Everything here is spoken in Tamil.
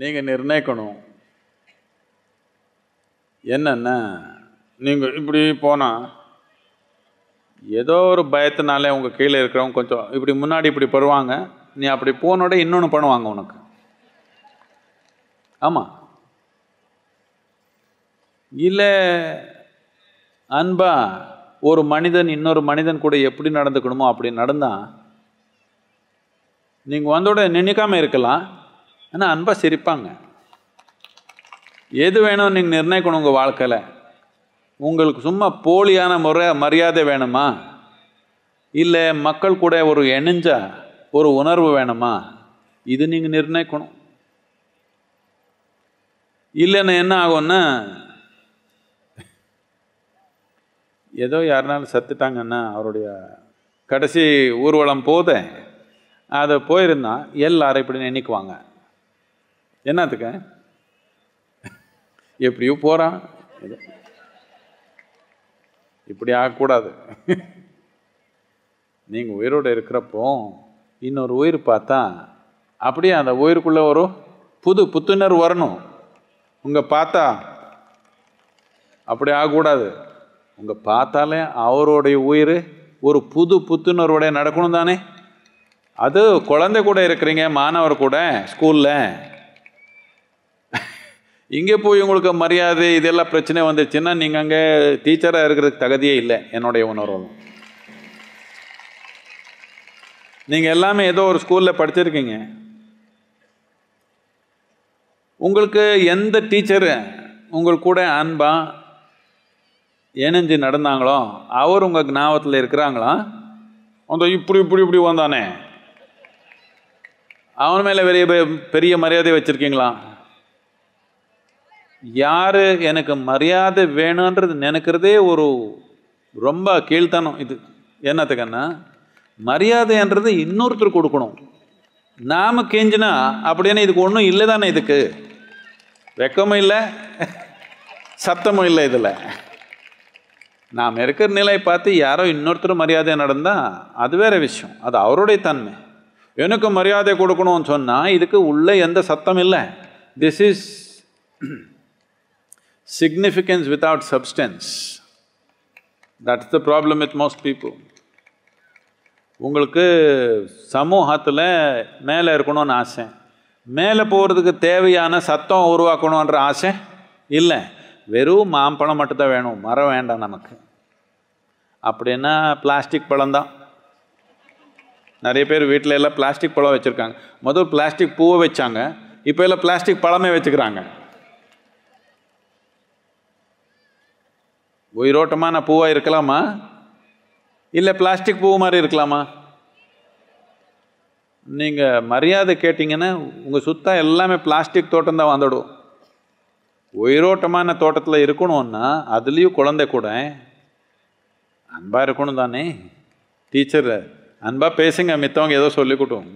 நீங்கள் நிர்ணயிக்கணும். என்னென்ன நீங்கள் இப்படி போனால் ஏதோ ஒரு பயத்தினாலே உங்கள் கீழே இருக்கிறவங்க கொஞ்சம் இப்படி முன்னாடி இப்படி வருவாங்க நீ அப்படி போனோட இன்னொன்று பண்ணுவாங்க உனக்கு. ஆமாம் இல்லை அன்பா ஒரு மனிதன் இன்னொரு மனிதன் கூட எப்படி நடந்துக்கணுமோ அப்படி நடந்தால் நீங்கள் வந்தோட நினைக்காம இருக்கலாம். ஏன்னா அன்பாக சிரிப்பாங்க. எது வேணும் நீங்கள் நிர்ணயிக்கணும் உங்கள் வாழ்க்கையில்? உங்களுக்கு சும்மா போலியான முறை மரியாதை வேணுமா? இல்லை மக்கள் கூட ஒரு இணைஞ்ச ஒரு உணர்வு வேணுமா? இது நீங்கள் நிர்ணயிக்கணும். இல்லைன்னா என்ன ஆகும்னா ஏதோ யாருனாலும் செத்துட்டாங்கன்னா அவருடைய கடைசி ஊர்வலம் போத அதை போயிருந்தா எல்லாரும் இப்படி நினைக்குவாங்க. என்னத்துக்கு? எப்படியோ போகிறான் இப்படி ஆகக்கூடாது. நீங்கள் உயிரோடு இருக்கிறப்போ இன்னொரு உயிர் பார்த்தா அப்படியே அந்த உயிருக்குள்ளே ஒரு புது புத்துணர்வு வரணும். உங்கள் பார்த்தா அப்படி ஆகக்கூடாது. உங்கள் பார்த்தாலே அவருடைய உயிர் ஒரு புது புத்துணர்வோட நடக்கணும் தானே? அது குழந்தை கூட இருக்கிறீங்க மாணவர் கூட ஸ்கூலில். இங்கே போய் உங்களுக்கு மரியாதை இதெல்லாம் பிரச்சனை வந்துச்சுன்னா நீங்கள் அங்கே டீச்சராக இருக்கிறதுக்கு தகுதியே இல்லை என்னுடைய உணர்வு. நீங்கள் எல்லாமே ஏதோ ஒரு ஸ்கூலில் படிச்சிருக்கீங்க. உங்களுக்கு எந்த டீச்சரு உங்கள் கூட அன்பா இணைஞ்சு நடந்தாங்களோ அவர் உங்கள் ஞாபகத்தில் இருக்கிறாங்களா? அந்த இப்படி இப்படி இப்படி வந்தானே. அவன் மேலே பெரிய பெரிய மரியாதை வச்சுருக்கீங்களா? யார் எனக்கு மரியாதை வேணுன்றது நினைக்கிறதே ஒரு ரொம்ப கீழ்த்தனம் இது. என்னத்துக்குன்னா மரியாதைன்றது இன்னொருத்தர் கொடுக்கணும். நாம் கெஞ்சினா அப்படின்னு இதுக்கு ஒன்றும் இல்லை தானே இதுக்கு? வெக்கமும் இல்லை சத்தமும் இல்லை இதில். நாம் இருக்கிற நிலை பார்த்து யாரோ இன்னொருத்தர் மரியாதை நடந்தால் அது வேற விஷயம். அது அவருடைய தன்மை. எனக்கு மரியாதை கொடுக்கணும்னு சொன்னால் இதுக்கு உள்ளே எந்த சத்தம் இல்லை. This is significance without substance. That's the problem with most people. உங்களுக்கு சமூகத்தில் மேலே இருக்கணும்னு ஆசை. மேலே போகிறதுக்கு தேவையான சத்தம் உருவாக்கணுன்ற ஆசை இல்லை. வெறும் மாம்பழம் மட்டும்தான் வேணும். மரம் வேண்டாம் நமக்கு. அப்படின்னா பிளாஸ்டிக் பழம்தான் நிறைய பேர் வீட்டில் எல்லாம் பிளாஸ்டிக் பழம் வச்சுருக்காங்க. முதல் பிளாஸ்டிக் பூவை வச்சாங்க. இப்போ எல்லாம் பிளாஸ்டிக் பழமே வச்சுக்கிறாங்க. உயிரோட்டமான பூவாக இருக்கலாமா? இல்லை பிளாஸ்டிக் பூ மாதிரி இருக்கலாமா? நீங்கள் மரியாதை கேட்டிங்கன்னா உங்கள் சுத்தம் எல்லாமே பிளாஸ்டிக் தோட்டம் தான் வந்துடும் உயிரோட்டமான தோட்டத்தில் இருக்கணும்னா அதுலேயும் குழந்தை கூட அன்பாக இருக்கணும் தானே? டீச்சர் அன்பாக பேசுங்க மித்தவங்க ஏதோ சொல்லிக்கிட்டோம்